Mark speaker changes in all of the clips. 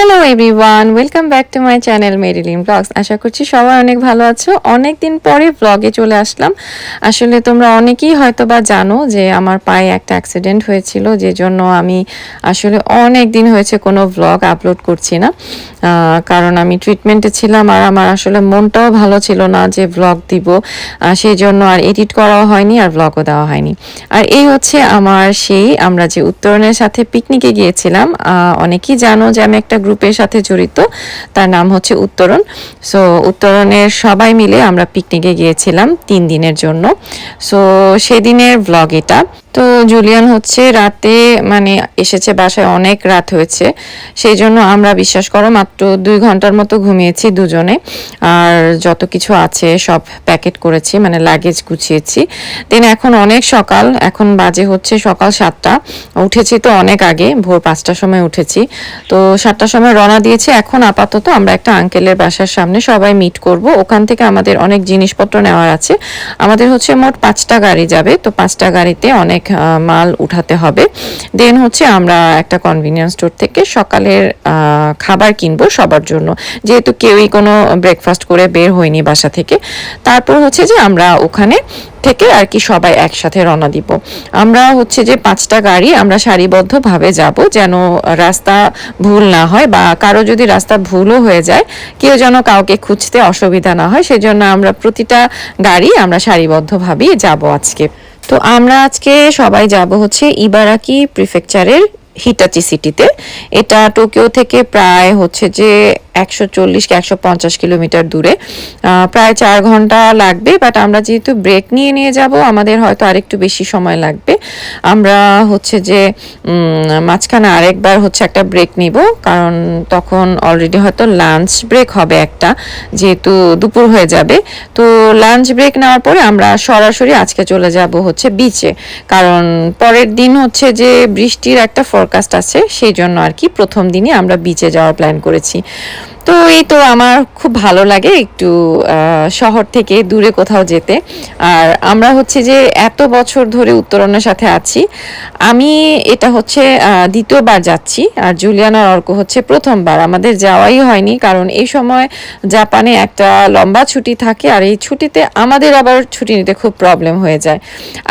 Speaker 1: Hello everyone welcome back to my channel Marilyn blogs আশা করছি সবাই অনেক ভালো আছো। অনেক দিন পরে ব্লগে চলে আসলাম। আসলে তোমরা অনেকেই হয়তো বা জানো যে আমার পায়ে একটা অ্যাক্সিডেন্ট হয়েছিল, যে জন্য আমি আসলে অনেক দিন হয়েছে কোনো ব্লগ আপলোড করছি না। কারণ আমি ট্রিটমেন্টে ছিলাম আর আমার আসলে মনটাও ভালো ছিল না যে ব্লগ দিব। সেই জন্য আর এডিট করাও হয়নি আর ব্লগও দেওয়া হয়নি। আর এই হচ্ছে আমার সেই, আমরা যে উত্তরণের সাথে পিকনিকে গিয়েছিলাম অনেকেই জানো যে আমি একটা গ্রুপের সাথে জড়িত, তার নাম হচ্ছে উত্তরণ। সো উত্তরণের সবাই মিলে আমরা পিকনিকে গিয়েছিলাম তিন দিনের জন্য। সো সেদিনের ব্লগ এটা। তো জুলিয়ান হচ্ছে রাতে মানে এসেছে বাসায় অনেক রাত হয়েছে। সেই জন্য আমরা বিশ্বাস করো মাত্র দুই ঘণ্টার মতো ঘুমিয়েছি দুজনে। আর যত কিছু আছে সব প্যাকেট করেছি মানে লাগেজ গুছিয়েছি। দেন এখন অনেক সকাল, এখন বাজে হচ্ছে সকাল সাতটা। উঠেছি তো অনেক আগে, ভোর পাঁচটার সময় উঠেছি। তো সাতটার সময় রওনা দিয়েছি। এখন আপাতত আমরা একটা আঙ্কেলের বাসার সামনে সবাই মিট করব। ওখান থেকে আমাদের অনেক জিনিসপত্র নেওয়ার আছে। আমাদের হচ্ছে মোট পাঁচটা গাড়ি যাবে। তো পাঁচটা গাড়িতে অনেক মাল উঠাতে হবে। দেন হচ্ছে আমরা একটা কনভিনিয়েন্স স্টোর থেকে সকালের খাবার কিনবো সবার জন্য। যেহেতু কেউই কোনো ব্রেকফাস্ট করে বের হয়নি বাসা থেকে। তারপর হচ্ছে যে আমরা ওখানে থেকে আর কি সবাই একসাথে রওনা দিব। আমরা হচ্ছে যে পাঁচটা গাড়ি আমরা সারিবদ্ধভাবে যাব যেন রাস্তা ভুল না হয় বা কারও যদি রাস্তা ভুলও হয়ে যায়, কেউ যেন কাউকে খুঁজতে অসুবিধা না হয়, সেজন্য আমরা প্রতিটা গাড়ি আমরা সারিবদ্ধভাবেই যাব আজকে। তো আমরা আজকে সবাই যাব হচ্ছে ইবারাকি প্রিফেকচারের হিটাচি সিটিতে। এটা টোকিও থেকে প্রায় হচ্ছে যে একশো চল্লিশ কি একশো পঞ্চাশ কিলোমিটার দূরে। প্রায় চার ঘণ্টা লাগবে বাট আমরা যেহেতু ব্রেক নিয়ে নিয়ে যাব, আমাদের হয়তো আরেকটু বেশি সময় লাগবে। আমরা হচ্ছে যে মাঝখানে আরেকবার হচ্ছে একটা ব্রেক নিব, কারণ তখন অলরেডি হয়তো লাঞ্চ ব্রেক হবে একটা, যেহেতু দুপুর হয়ে যাবে। তো লাঞ্চ ব্রেক নেওয়ার পরে আমরা সরাসরি আজকে চলে যাব হচ্ছে বিচে কারণ পরের দিন হচ্ছে যে বৃষ্টির একটা ফরকাস্ট আছে, সেই জন্য আর কি প্রথম দিনই আমরা বিচে যাওয়ার প্ল্যান করেছি। তো এই তো আমার খুব ভালো লাগে একটু শহর থেকে দূরে কোথাও যেতে। আর আমরা হচ্ছে যে এত বছর ধরে উত্তরণের সাথে আছি। আমি এটা হচ্ছে দ্বিতীয়বার যাচ্ছি। আর জুলিয়ান আর অর্ক হচ্ছে প্রথমবার। আমাদের যাওয়াই হয়নি কারণ এই সময় জাপানে একটা লম্বা ছুটি থাকে আর এই ছুটিতে আমাদের আবার ছুটি নিতে খুব প্রবলেম হয়ে যায়।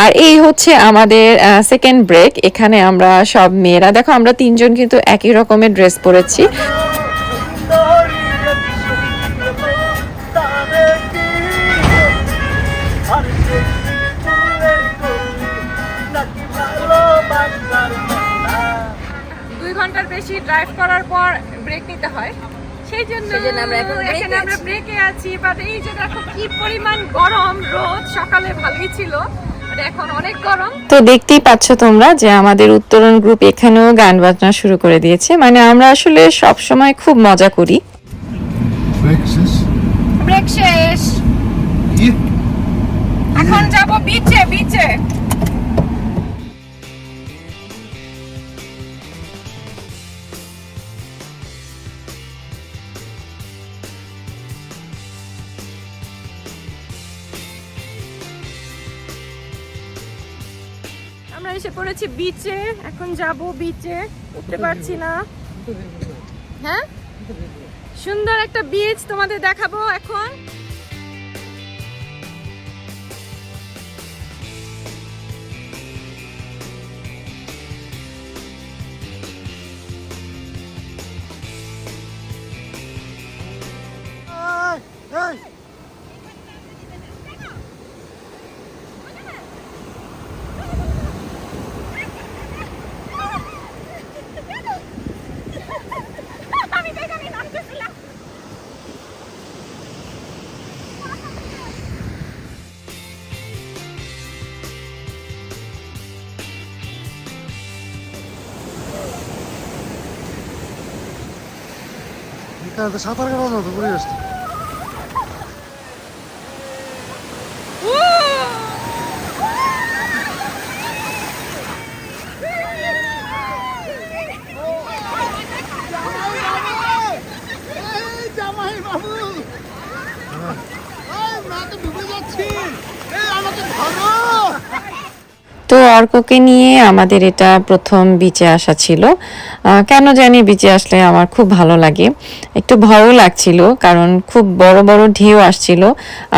Speaker 1: আর এই হচ্ছে আমাদের সেকেন্ড ব্রেক এখানে আমরা সব মেয়েরা, দেখো আমরা তিনজন কিন্তু একই রকমের ড্রেস পরেছি।
Speaker 2: ড্রাইভ করার পর ব্রেক নিতে হয়। সেই জন্য
Speaker 3: আমরা এখন
Speaker 2: ব্রেকে আছি। বাট এই যে দেখো কি পরিমাণ গরম রোদ সকালে ভালোই ছিল আর এখন অনেক গরম।
Speaker 1: তো দেখতেই পাচ্ছ তোমরা যে আমাদের উত্তরণ গ্রুপ এখানেও গান বাজনা শুরু করে দিয়েছে। মানে আমরা আসলে সব সময় খুব মজা করি।
Speaker 2: ব্রেক শেষ? এখন যাব বিচে বিচে পড়েছি বিচে এখন যাব বিচে উঠতে পারছি না। হ্যাঁ? সুন্দর একটা বিচ তোমাদের দেখাবো এখন।
Speaker 4: সাঁতার কাটার মতো পরিবেশ
Speaker 1: অর্ককে নিয়ে আমাদের এটা প্রথম বিচে আসা ছিল। কেন জানি বিচে আসলে আমার খুব ভালো লাগে। একটু ভয়ও লাগছিল, কারণ খুব বড় বড় ঢেউ আসছিল।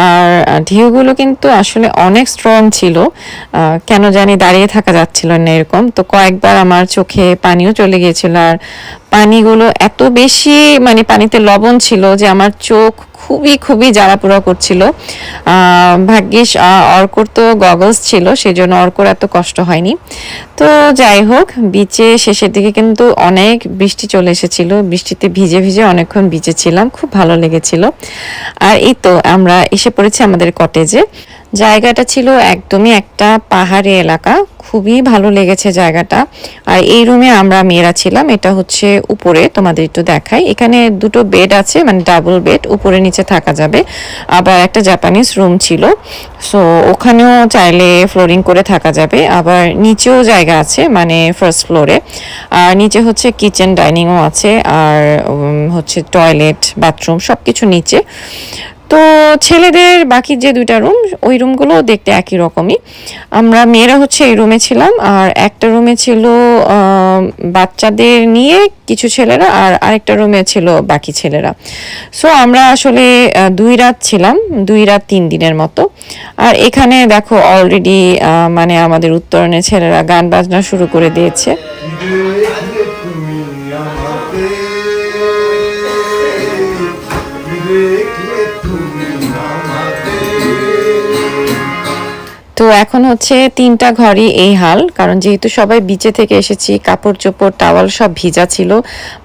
Speaker 1: আর ঢেউগুলো কিন্তু আসলে অনেক স্ট্রং ছিল। কেন জানি দাঁড়িয়ে থাকা যাচ্ছিল না এরকম। তো কয়েকবার আমার চোখে পানিও চলে গিয়েছিল। আর পানিগুলো এত বেশি মানে পানিতে লবণ ছিল যে আমার চোখ খুবই খুবই জ্বালাপোড়া করছিল। ভাগ্যিস অর্কর তো গগলস ছিল সেই জন্য অর্কর এত কষ্ট হয়নি। তো যাই হোক বিচে শেষের দিকে কিন্তু অনেক বৃষ্টি চলে এসেছিল। বৃষ্টিতে ভিজে ভিজে অনেকক্ষণ বিচে ছিলাম, খুব ভালো লেগেছিল। আর এই তো আমরা এসে পড়েছি আমাদের কটেজে জায়গাটা ছিল একদমই একটা পাহাড়ি এলাকা। খুবই ভালো লেগেছে জায়গাটা। আর এই রুমে আমরা মেয়েরা ছিলাম, এটা হচ্ছে উপরে, তোমাদের একটু দেখাই। এখানে দুটো বেড আছে মানে ডাবল বেড উপরে নিচে থাকা যাবে। আবার একটা জাপানিজ রুম ছিল সো ওখানেও চাইলে ফ্লোরিং করে থাকা যাবে। আবার নিচেও জায়গা আছে মানে ফার্স্ট ফ্লোরে আর নিচে হচ্ছে কিচেন ডাইনিংও আছে, আর হচ্ছে টয়লেট বাথরুম সব কিছু নিচে। তো ছেলেদের বাকি যে দুইটা রুম ওই রুমগুলো দেখতে একই রকমই। আমরা মেয়েরা হচ্ছে এই রুমে ছিলাম, আর একটা রুমে ছিল বাচ্চাদের নিয়ে কিছু ছেলেরা, আর আরেকটা রুমে ছিল বাকি ছেলেরা। সো আমরা আসলে দুই রাত ছিলাম, দুই রাত তিন দিনের মতো। আর এখানে দেখো অলরেডি মানে আমাদের উত্তরণের ছেলেরা গান বাজনা শুরু করে দিয়েছে। তো এখন হচ্ছে তিনটা ঘরই এই হাল, কারণ যেহেতু সবাই বিচে থেকে এসেছি কাপড় চোপড় টাওয়াল সব ভিজা ছিল,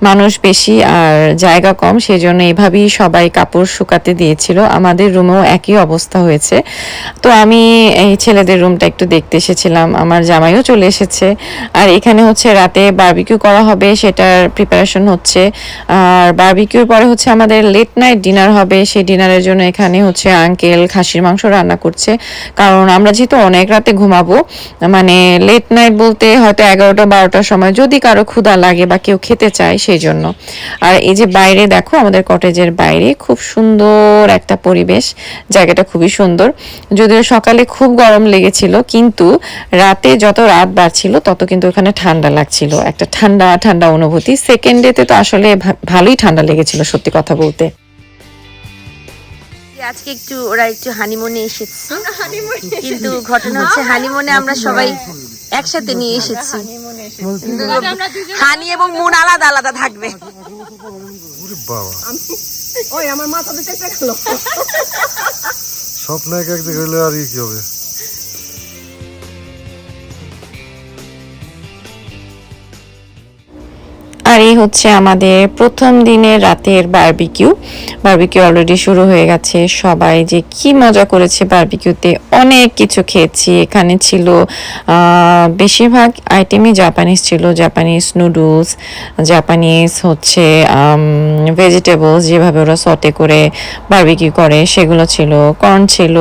Speaker 1: মানুষ বেশি আর জায়গা কম সেই জন্য এভাবেই সবাই কাপড় শুকাতে দিয়েছিল। আমাদের রুমেও একই অবস্থা হয়েছে। তো আমি এই ছেলেদের রুমটা একটু দেখতে এসেছিলাম, আমার জামাইও চলে এসেছে। আর এখানে হচ্ছে রাতে বারবিকিউ করা হবে, সেটার প্রিপারেশন হচ্ছে। আর বারবিকিউর পরে হচ্ছে আমাদের লেট নাইট ডিনার হবে, সেই ডিনারের জন্য এখানে হচ্ছে আঙ্কেল খাসির মাংস রান্না করছে। কারণ আমরা যেহেতু অনেক রাতে ঘুমাবো। মানে লেট নাইট বলতে হয়তো এগারোটা, বারোটার সময় যদি কারও ক্ষুধা লাগে বা কেউ খেতে চায় সেই জন্য। আর এই যে বাইরে দেখো, আমাদের কটেজের বাইরে খুব সুন্দর একটা পরিবেশ। জায়গাটা খুবই সুন্দর। যদিও সকালে খুব গরম লেগেছিল, কিন্তু রাতে যত রাত বাড়ছিল, তত কিন্তু ওখানে ঠান্ডা লাগছিল। একটা ঠান্ডা ঠান্ডা অনুভূতি। সেকেন্ড ডেতে তো আসলে ভালোই ঠান্ডা লেগেছিল, সত্যি কথা বলতে।
Speaker 3: আজকে একটু ওরা একটু হানিমুনে এসেছে। কিন্তু ঘটনা হচ্ছে হানিমুনে আমরা সবাই একসাথে নিয়ে এসেছি। কিন্তু হানি এবং মন আলাদা আলাদা থাকবে।
Speaker 2: ওই আমার মাথা দিতে গেল।
Speaker 4: স্বপ্ন এক এক দিকে আর কি হবে?
Speaker 1: আর এই হচ্ছে আমাদের প্রথম দিনের রাতের বারবিকিউ বারবিকিউ অলরেডি শুরু হয়ে গেছে। সবাই যে কি মজা করেছে বারবিকিউতে অনেক কিছু খেয়েছি। এখানে ছিল বেশিরভাগ আইটেমই জাপানিজ ছিল। জাপানিজ নুডলস জাপানিজ হচ্ছে ভেজিটেবলস যেভাবে ওরা সটে করে বারবিকিউ করে, সেগুলো ছিল। কর্ন ছিল।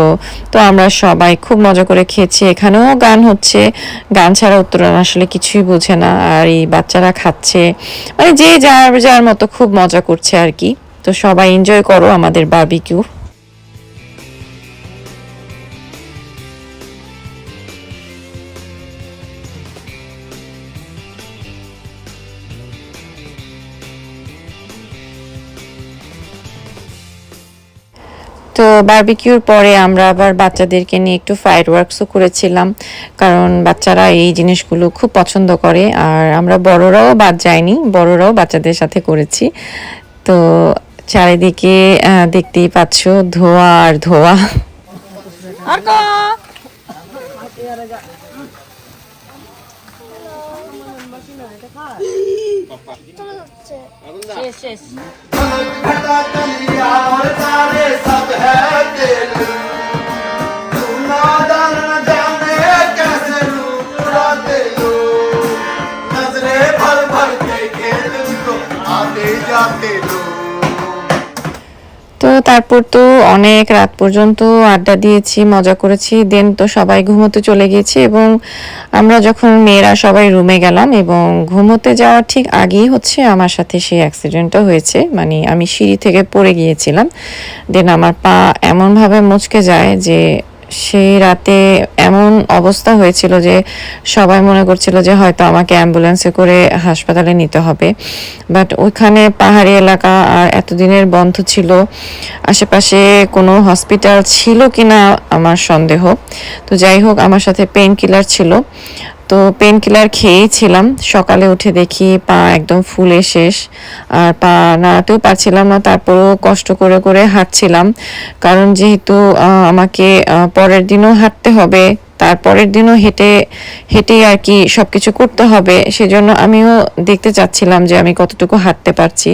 Speaker 1: তো আমরা সবাই খুব মজা করে খেয়েছি। এখানেও গান হচ্ছে। গান ছাড়া উত্তরণ আসলে কিছুই বোঝে না। আর এই বাচ্চারা খাচ্ছে। মানে যে যার যার মতো খুব মজা করছে আর কি। তো সবাই এনজয় করো আমাদের বারবিকিউ বারবিকিউর পরে আমরা আবার বাচ্চাদেরকে নিয়ে একটু ফায়ার ওয়ার্কসও করেছিলাম। কারণ বাচ্চারা এই জিনিসগুলো খুব পছন্দ করে। আর আমরা বড়রাও বাদ যায়নি বড়রাও বাচ্চাদের সাথে করেছি। তো চারিদিকে দেখতেই পাচ্ছ ধোয়া আর ধোয়া।
Speaker 2: অর্ক
Speaker 1: তো তারপর তো অনেক রাত পর্যন্ত আড্ডা দিয়েছি, মজা করেছি। দেন তো সবাই ঘুমোতে চলে গিয়েছি এবং আমরা যখন মেয়েরা সবাই রুমে গেলাম এবং ঘুমোতে যাওয়ার ঠিক আগেই হচ্ছে আমার সাথে সেই অ্যাক্সিডেন্টটা হয়েছে। মানে আমি সিঁড়ি থেকে পড়ে গিয়েছিলাম। দেন আমার পা এমনভাবে মুচকে যায় যে সেই রাতে এমন অবস্থা হয়েছিল যে সবাই মনে করছিল যে হয়তো আমাকে অ্যাম্বুলেন্সে করে হাসপাতালে নিতে হবে। বাট ওইখানে পাহাড়ি এলাকা আর এতদিনের বন্ধ ছিল, আশেপাশে কোনো হসপিটাল ছিল কিনা আমার সন্দেহ। তো যাই হোক, আমার সাথে পেন কিলার ছিল। তো পেন কিলার খেয়েই ছিলাম সকালে উঠে দেখি পা একদম ফুলে শেষ। আর পা নাড়াতেও পারছিলাম না, তারপরেও কষ্ট করে করে হাঁটছিলাম। কারণ যেহেতু আমাকে পরের দিনও হাঁটতে হবে, তারপরের দিনও হেঁটে, হেঁটেই আর কি সব কিছু করতে হবে। সেজন্য আমিও দেখতে চাচ্ছিলাম যে আমি কতটুকু হাঁটতে পারছি।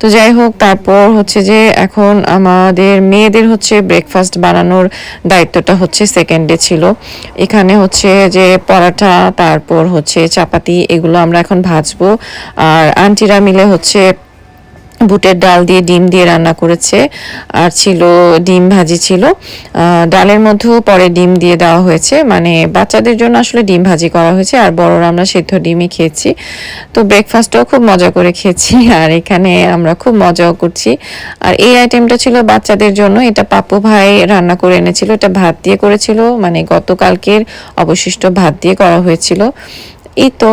Speaker 1: তো যাই হোক, তারপর হচ্ছে যে এখন আমাদের মেয়েদের হচ্ছে ব্রেকফাস্ট বানানোর দায়িত্বটা হচ্ছে সেকেন্ডে ছিল। এখানে হচ্ছে যে পরাঠা, তারপর হচ্ছে চাপাতি, এগুলো আমরা এখন ভাজবো। আর আন্টিরা মিলে হচ্ছে বুটের ডাল দিয়ে ডিম দিয়ে রান্না করেছে। আর ছিল, ডিম ভাজি ছিল। ডালের মধ্যেও পরে ডিম দিয়ে দেওয়া হয়েছে। মানে বাচ্চাদের জন্য আসলে ডিম ভাজি করা হয়েছে, আর বড়রা আমরা সেদ্ধ ডিমই খেয়েছি। তো ব্রেকফাস্টও খুব মজা করে খেয়েছি, আর এখানে আমরা খুব মজাও করছি। আর এই আইটেমটা ছিল বাচ্চাদের জন্য। এটা পাপু ভাই রান্না করে এনেছিল, এটা ভাত দিয়ে করেছিল। মানে গতকালকের অবশিষ্ট ভাত দিয়ে করা হয়েছিল। এই তো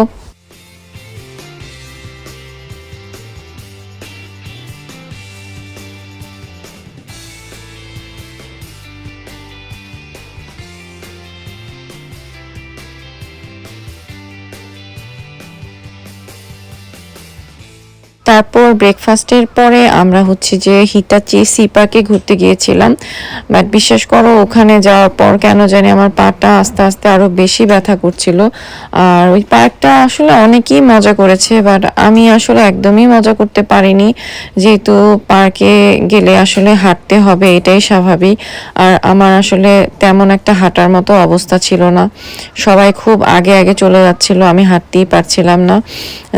Speaker 1: তারপর ব্রেকফাস্টের পরে আমরা হচ্ছে যে হিতাচি সি পার্কে ঘুরতে গিয়েছিলাম। বাট বিশ্বাস করো, ওখানে যাওয়ার পর কেন জানি আমার পাটা আস্তে আস্তে আরও বেশি ব্যথা করছিল। আর ওই পার্কটা আসলে অনেকেই মজা করেছে বাট আমি আসলে একদমই মজা করতে পারিনি। যেহেতু পার্কে গেলে আসলে হাঁটতে হবে, এটাই স্বাভাবিক। আর আমার আসলে তেমন একটা হাঁটার মতো অবস্থা ছিল না। সবাই খুব আগে আগে চলে যাচ্ছিল, আমি হাঁটতেই পারছিলাম না।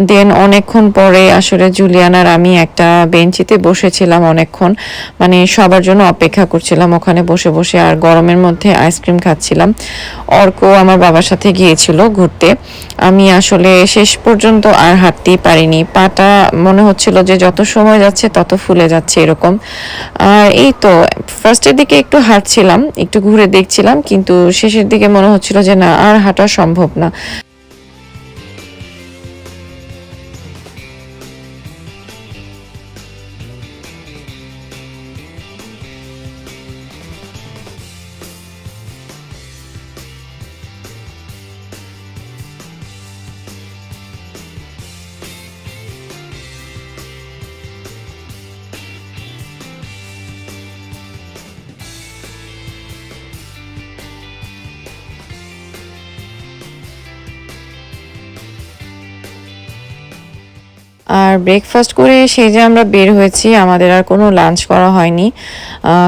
Speaker 1: দেন অনেকক্ষণ পরে আসলে জুলিয়ান আর আমি একটা বেঞ্চিতে বসেছিলাম অনেকক্ষণ। মানে সবার জন্য অপেক্ষা করছিলাম, ওখানে বসে বসে আর গরমের মধ্যে আইসক্রিম খাচ্ছিলাম। অর্ক আমার বাবার সাথে গিয়েছিল ঘুরতে। আমি আসলে শেষ পর্যন্ত আর হাঁটতেই পারিনি। পাটা মনে হচ্ছিল যে যত সময় যাচ্ছে তত ফুলে যাচ্ছে এরকম। আর এই তো, ফার্স্টের দিকে একটু হাঁটছিলাম, একটু ঘুরে দেখছিলাম, কিন্তু শেষের দিকে মনে হচ্ছিল যে না, আর হাঁটা সম্ভব না। আর ব্রেকফাস্ট করে সেই যে আমরা বের হয়েছি, আমাদের আর কোনো লাঞ্চ করা হয়নি।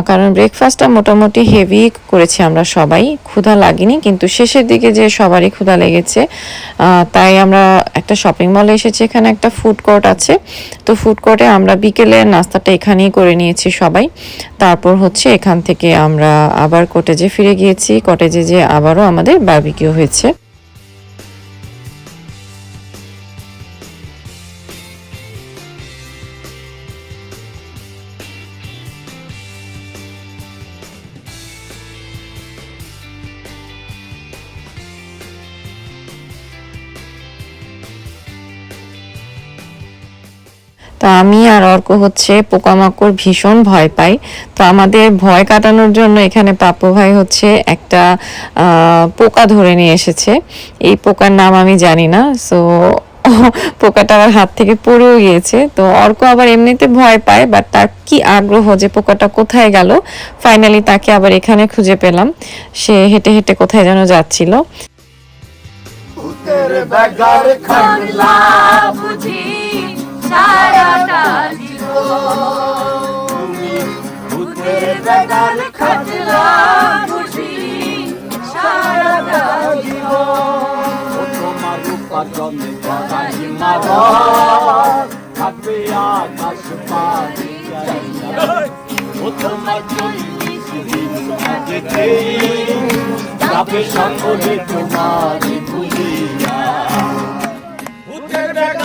Speaker 1: কারণ ব্রেকফাস্টটা মোটামুটি হেভি করেছি আমরা সবাই। ক্ষুধা লাগেনি, কিন্তু শেষের দিকে যে সবারই ক্ষুধা লেগেছে তাই আমরা একটা শপিং মলে এসেছি, এখানে একটা ফুড কোর্ট আছে। তো ফুড কোর্টে আমরা বিকেলে নাস্তাটা এখানেই করে নিয়েছি সবাই। তারপর হচ্ছে এখান থেকে আমরা আবার কটেজে ফিরে গিয়েছি। কটেজে যে আবারও আমাদের বারবিকিউ হয়েছে। তো আমি আর অর্ক হচ্ছে পোকামাকড় ভীষণ ভয় পাই। তো আমাদের ভয় কাটানোর জন্য এখানে পাপ্পু ভাই হচ্ছে একটা পোকা ধরে নিয়ে এসেছে। এই পোকার নাম আমি জানি না, সো পোকাটা আমার হাত থেকে পড়েও গিয়েছে। তো অর্ক আবার এমনিতে ভয় পায় বাট তার কি আগ্রহ যে পোকাটা কোথায় গেল? ফাইনালি তাকে আবার এখানে খুঁজে পেলাম। সে হেঁটে হেঁটে কোথায় যেন যাচ্ছিল।
Speaker 5: উপার্জনে করাই মারা থাকবে আকাশ পানি ও তোমার সকলে তোমার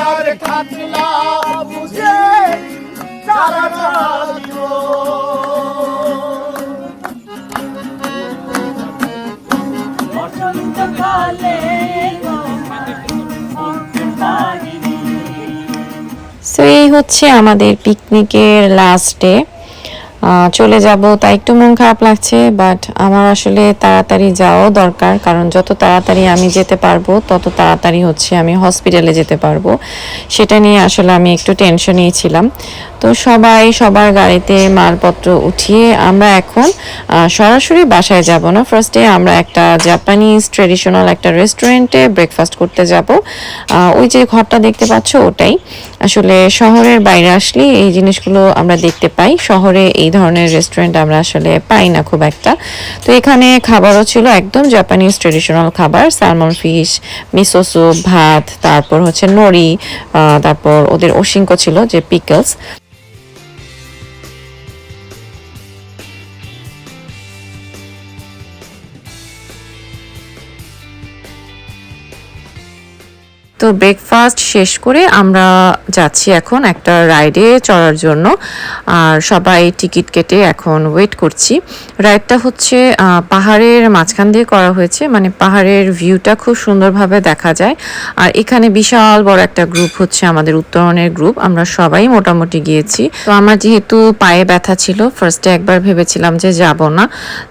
Speaker 5: তার খাতলা বুঝে তারা বসন্তকালে
Speaker 1: সো এই হচ্ছে আমাদের পিকনিকের লাস্ট ডে চলে যাব। তা একটু মন খারাপ লাগছে বাট আমার আসলে তাড়াতাড়ি যাওয়াও দরকার, কারণ যত তাড়াতাড়ি আমি যেতে পারব, তত তাড়াতাড়ি হচ্ছে আমি হসপিটালে যেতে পারব। সেটা নিয়ে আসলে আমি একটু টেনশনেই ছিলাম। তো সবাই সবার গাড়িতে মালপত্র উঠিয়ে আমরা এখন সরাসরি বাসায় যাব না। ফার্স্টে আমরা একটা জাপানিজ ট্রেডিশনাল একটা রেস্টুরেন্টে ব্রেকফাস্ট করতে যাব। ওই যে ঘরটা দেখতে পাচ্ছ ওটাই। আসলে শহরের বাইরে আসলে এই জিনিসগুলো আমরা দেখতে পাই। শহরে এই ধরনের রেস্টুরেন্ট আমরা আসলে পাই না খুব একটা। তো এখানে খাবারও ছিল একদম জাপানিজ ট্রেডিশনাল খাবার সালমন ফিশ মিসো স্যুপ ভাত, তারপর হচ্ছে নড়ি তারপর ওদের ওশিঙ্কো ছিল যে পিকলস তো ব্রেকফাস্ট শেষ করে আমরা যাচ্ছি এখন একটা রাইডে চড়ার জন্য। আর সবাই টিকিট কেটে এখন ওয়েট করছি। রাইডটা হচ্ছে পাহাড়ের মাঝখান দিয়ে করা হয়েছে। মানে পাহাড়ের ভিউটা খুব সুন্দরভাবে দেখা যায়। আর এখানে বিশাল বড় একটা গ্রুপ হচ্ছে আমাদের উত্তরণের গ্রুপ আমরা সবাই মোটামুটি গিয়েছি। তো আমার যেহেতু পায়ে ব্যথা ছিল ফার্স্টে একবার ভেবেছিলাম যে যাব না।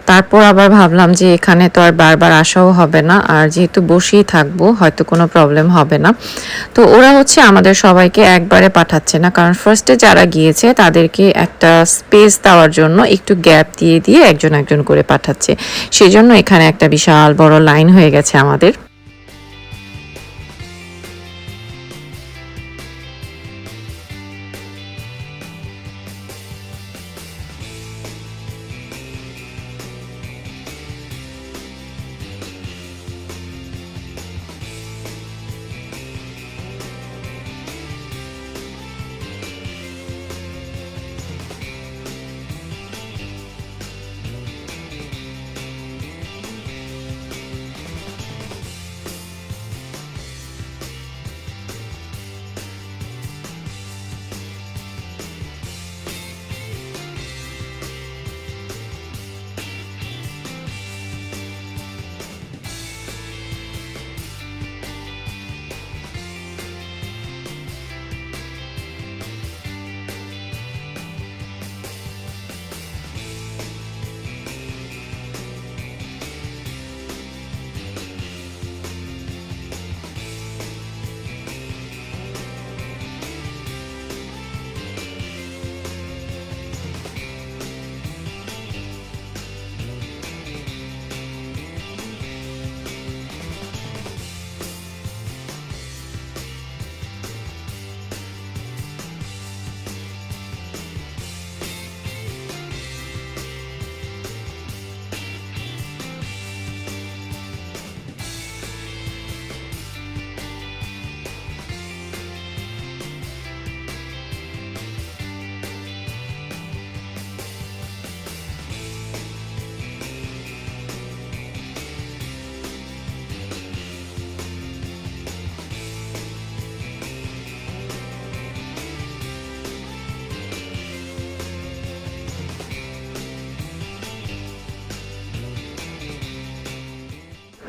Speaker 1: তারপর আবার ভাবলাম যে এখানে তো আর বারবার আসাও হবে না। আর যেহেতু বসেই থাকব, হয়তো কোনো প্রবলেম হবে না। তো ওরা হচ্ছে আমাদের সবাইকে একবারে পাঠাচ্ছে না। কারণ ফার্স্টে যারা গিয়েছে, তাদেরকে একটা স্পেস দেওয়ার জন্য একটু গ্যাপ দিয়ে দিয়ে একজন একজন করে পাঠাচ্ছে। সেই জন্য এখানে একটা বিশাল বড় লাইন হয়ে গেছে আমাদের।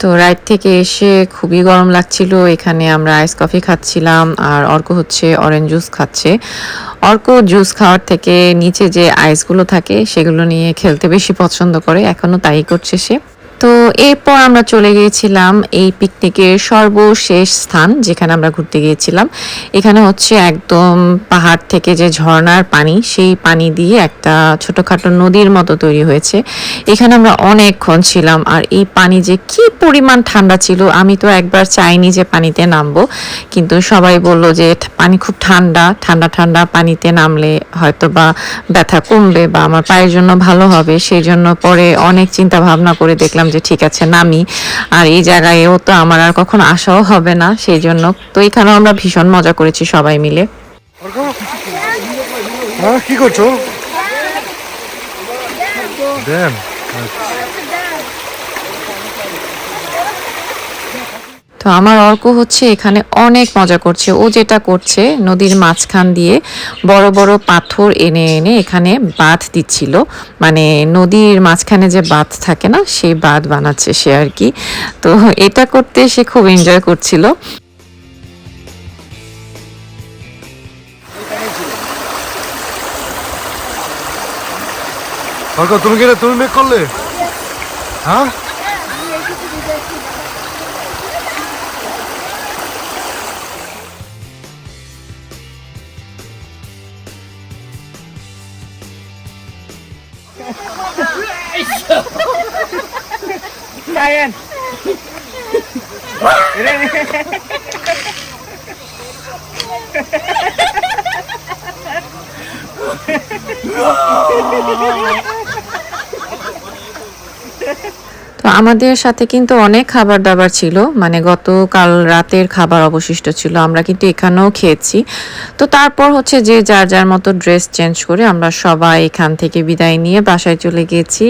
Speaker 1: তো রাইড থেকে এসে খুবই গরম লাগছিল। এখানে আমরা আইস কফি খাচ্ছিলাম আর অর্ক হচ্ছে অরেঞ্জ জুস খাচ্ছে। অর্ক জুস খাওয়ার থেকে নিচে যে আইসগুলো থাকে, সেগুলো নিয়ে খেলতে বেশি পছন্দ করে। এখনও তাই করছে সে। তো এরপর আমরা চলে গিয়েছিলাম এই পিকনিকের সর্বশেষ স্থান, যেখানে আমরা ঘুরতে গিয়েছিলাম। এখানে হচ্ছে একদম পাহাড় থেকে যে ঝর্ণার পানি, সেই পানি দিয়ে একটা ছোটখাটো নদীর মতো তৈরি হয়েছে। এখানে আমরা অনেকক্ষণ ছিলাম আর এই পানি যে কি পরিমাণ ঠান্ডা ছিল, আমি তো একবার চাইনি যে পানিতে নামবো, কিন্তু সবাই বলল যে পানি খুব ঠান্ডা ঠান্ডা ঠান্ডা পানিতে নামলে হয়তো বা ব্যথা কমবে বা আমার পায়ের জন্য ভালো হবে। সেই জন্য পরে অনেক চিন্তা ভাবনা করে দেখলাম যে ঠিক আছে নামি আর এই জায়গায়ও তো আমার আর কখনো আসাও হবে না সেই জন্য তো এখানেও আমরা ভীষণ মজা করেছি সবাই মিলে
Speaker 4: হ্যাঁ কি করছ
Speaker 1: তো আমার অর্ক হচ্ছে এখানে অনেক মজা করছে। ও যেটা করছে, নদীর মাঝখান দিয়ে বড় বড় পাথর এনে এনে এখানে বাঁধ দিচ্ছিল। মানে নদীর মাঝখানে যে বাঁধ থাকে না, সেই বাঁধ বানাচ্ছে সে আর কি। তো এটা করতে সে খুব এনজয় করছিল।
Speaker 4: তুমি তুমি মেক করলে? হ্যাঁ? Wow!
Speaker 1: তো আমাদের সাথে কিন্তু অনেক খাবার দাবার ছিল। মানে গতকাল রাতের খাবার অবশিষ্ট ছিল, আমরা কিন্তু এখানেও খেয়েছি। তো তারপর হচ্ছে যে যার যার মতো ড্রেস চেঞ্জ করে আমরা সবাই এখান থেকে বিদায় নিয়ে বাসায় চলে গিয়েছি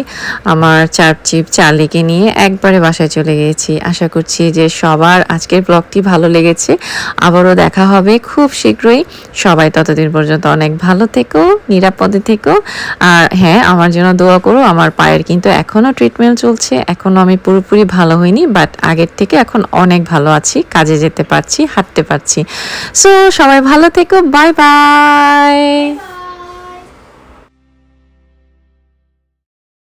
Speaker 1: আমার চার চিপ চালিকে নিয়ে একবারে বাসায় চলে গিয়েছি আশা করছি যে সবার আজকের ব্লগটি ভালো লেগেছে। আবারও দেখা হবে খুব শীঘ্রই। সবাই ততদিন পর্যন্ত অনেক ভালো থেকো, নিরাপদে থেকো। আর হ্যাঁ আমার জন্য দোয়া করো, আমার পায়ের কিন্তু এখনও ট্রিটমেন্ট চলছে এখনও আমি পুরোপুরি ভালো হইনি বাট আগের থেকে এখন অনেক ভালো আছি, কাজে যেতে পারছি, হাঁটতে পারছি। সো সবাই ভালো থেকো বাই বাই